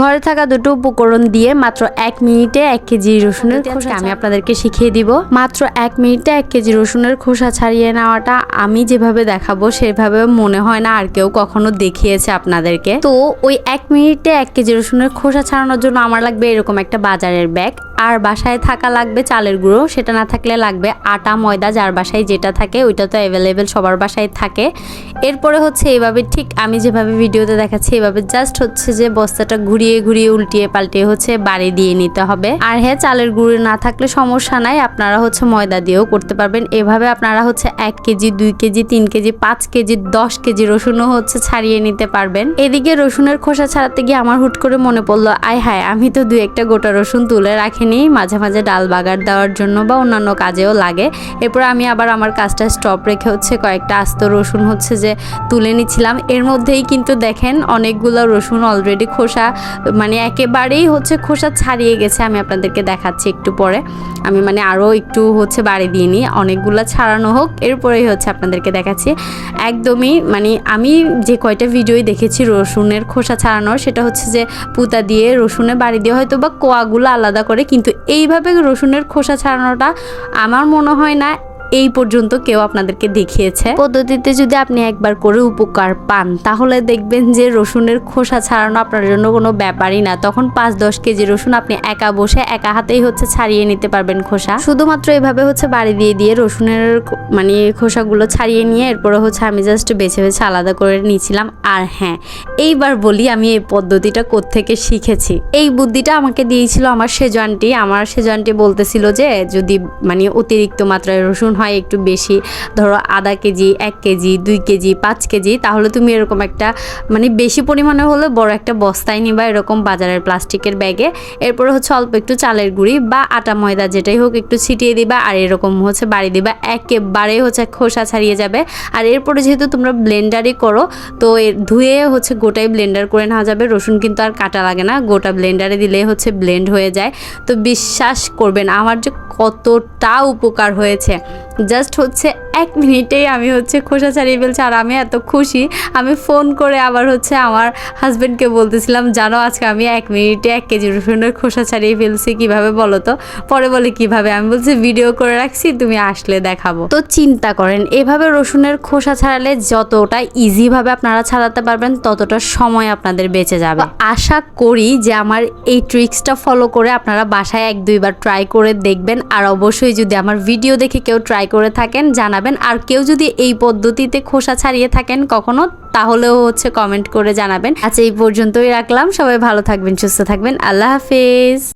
ঘরে থাকা দুটো উপকরণ দিয়ে মাত্র এক মিনিটে এক কেজি রসুনের খোসা আমি আপনাদেরকে শিখিয়ে দিব। মাত্র এক মিনিটে এক কেজি রসুনের খোসা ছাড়িয়ে নেওয়াটা আমি যেভাবে দেখাবো সেভাবে মনে হয় না আর কেউ কখনো দেখিয়েছে আপনাদেরকে। তো ওই এক মিনিটে এক কেজি রসুনের খোসা ছাড়ানোর জন্য আমার লাগবে এরকম একটা বাজারের ব্যাগ। আর বাসায় থাকা লাগবে চালের গুঁড়ো সেটা না থাকলে লাগবে আটা ময়দা যার বাসায় যেটা থাকে ওইটা তো অ্যাভেলেবেল সবার বাসায় থাকে। এরপরে হচ্ছে এইভাবে ঠিক আমি যেভাবে ভিডিওতে দেখাচ্ছি এভাবে জাস্ট হচ্ছে যে বস্তাটা ঘুরিয়ে ঘুরিয়ে ঘুরিয়ে উল্টিয়ে পাল্টিয়ে হচ্ছে বাড়ি দিয়ে নিতে হবে। আর হ্যাঁ চালের গুঁড়ো না থাকলে সমস্যা নাই, আপনারা হচ্ছে ময়দা দিয়েও করতে পারবেন। এভাবে আপনারা হচ্ছে এক কেজি, দুই কেজি, তিন কেজি, পাঁচ কেজি, দশ কেজি রসুনও হচ্ছে ছাড়িয়ে নিতে পারবেন। এদিকে রসুনের খোসা ছাড়াতে গিয়ে আমার হুট করে মনে পড়ল, আয় হায়, আমি তো দুই একটা গোটা রসুন তুলে রাখিনি, মাঝে মাঝে ডাল বাগার দেওয়ার জন্য বা অন্যান্য কাজেও লাগে। এরপর আমি আবার আমার কাজটা স্টপ রেখে হচ্ছে কয়েকটা আস্ত রসুন হচ্ছে যে তুলে নিচ্ছিলাম এর মধ্যেই কিন্তু দেখেন, অনেকগুলো রসুন অলরেডি খোসা মানে একেবারেই হচ্ছে খোসা ছাড়িয়ে গেছে, আমি আপনাদেরকে দেখাচ্ছি একটু পরে। আমি মানে আরও একটু হচ্ছে বাড়ি দিয়ে নিই, অনেকগুলো ছাড়ানো হোক, এরপরেই হচ্ছে আপনাদেরকে দেখাচ্ছি। একদমই মানে আমি যে কয়টা ভিডিওই দেখেছি রসুনের খোসা ছাড়ানোর, সেটা হচ্ছে যে পুতা দিয়ে রসুনে বাড়ি দিয়ে হয়তো বা কোয়াগুলো আলাদা করে, কিন্তু এইভাবে রসুনের খোসা ছাড়ানোটা আমার মনে হয় না এই পর্যন্ত কেউ আপনাদেরকে দেখিয়েছে। পদ্ধতিতে যদি আপনি একবার করে উপকার পান, তাহলে দেখবেন যে রসুনের খোসা ছাড়ানো আপনার জন্য কোনো ব্যাপারই না। তখন পাঁচ দশ কেজি রসুন আপনি একা বসে একা হাতেই হচ্ছে ছাড়িয়ে নিতে পারবেন খোসা। শুধুমাত্র এভাবে হচ্ছে বাড়ি দিয়ে দিয়ে রসুনের মানে খোসাগুলো ছাড়িয়ে নিয়ে এরপরে হচ্ছে আমি জাস্ট বেছে বেছে আলাদা করে নিয়েছিলাম। আর হ্যাঁ এইবার বলি আমি এই পদ্ধতিটা কোত্থেকে শিখেছি। এই বুদ্ধিটা আমাকে দিয়েছিল আমার সেজো আন্টি আমার সেজো আন্টি বলতেছিল যে যদি মানে অতিরিক্ত মাত্রায় রসুন হয় একটু বেশি, ধরো আধা কেজি, এক কেজি, দুই কেজি, পাঁচ কেজি, তাহলে তুমি এরকম একটা মানে বেশি পরিমাণে হলে বড় একটা বস্তায় নিবা এরকম বাজারের প্লাস্টিকের ব্যাগে। এরপরে হচ্ছে অল্প একটু চালের গুঁড়ি বা আটা ময়দা যেটাই হোক একটু ছিটিয়ে দিবা আর এরকম হচ্ছে বাড়ি দিবা। একেবারে হচ্ছে খোসা ছাড়িয়ে যাবে। আর এরপরে যেহেতু তোমরা ব্লেন্ডারই করো, তো ধুয়ে হচ্ছে গোটাই ব্লেন্ডার করে নেওয়া যাবে। রসুন কিন্তু আর কাটা লাগে না, গোটা ব্লেন্ডারে দিলে হচ্ছে ব্লেন্ড হয়ে যায়। তো বিশ্বাস করবেন, আমার যে কতটা উপকার হয়েছে। জাস্ট হচ্ছে এক মিনিটেই আমি হচ্ছে খোসা ছাড়িয়ে ফেলছি আর আমি এত খুশি। আমি ফোন করে আবার হচ্ছে আমার হাজব্যান্ডকে বলতেছিলাম, জানো, আজকে আমি এক মিনিটে এক কেজি রসুনের খোসা ছাড়িয়ে ফেলছি, কীভাবে বলো তো? পরে বলে, কীভাবে? আমি বলছি, ভিডিও করে রাখছি, তুমি আসলে দেখাবো। তো চিন্তা করেন, এভাবে রসুনের খোসা ছাড়ালে যতটা ইজিভাবে আপনারা ছাড়াতে পারবেন, ততটা সময় আপনাদের বেঁচে যাবে। আশা করি যে আমার এই ট্রিক্সটা ফলো করে আপনারা বাসায় এক দুইবার ট্রাই করে দেখবেন। আর অবশ্যই যদি আমার ভিডিও দেখে কেউ ট্রাই করে থাকেন, জানাবেন। আর কেউ যদি এই পদ্ধতিতে খোসা ছাড়িয়ে থাকেন কখনো, তাহলেও হচ্ছে কমেন্ট করে জানাবেন। আচ্ছা এই পর্যন্তই রাখলাম। সবাই ভালো থাকবেন, সুস্থ থাকবেন। আল্লাহ হাফেজ।